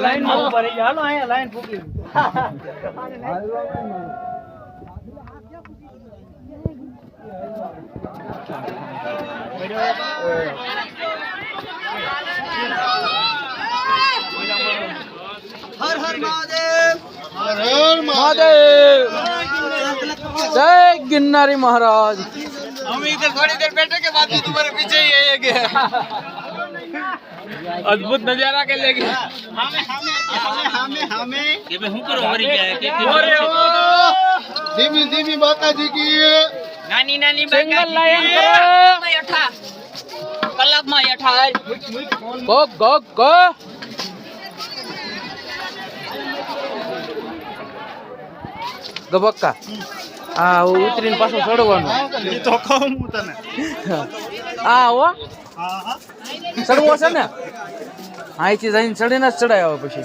Line માં ઉભા રહી હાલો અહીંયા લાઈન ફૂકી હર महादेव। जय गिन्नारी महाराज। हम इधर थोड़ी देर बैठे के बाद तो तुम्हारे पीछे ही है ये अद्भुत नज़ारा के लेके हमें हमें हमें हमें माता जी की नानी नानी सिंगल लाइन मैं उठा कलब उठा गो गो गो। ગબક્કા. હા ઉતરીને પાછું ચડવાનું. તો કહું હું તને. હા. હો ચડવો છે ને? હા જઈને ચડીને જ ચડાય આવે પછી.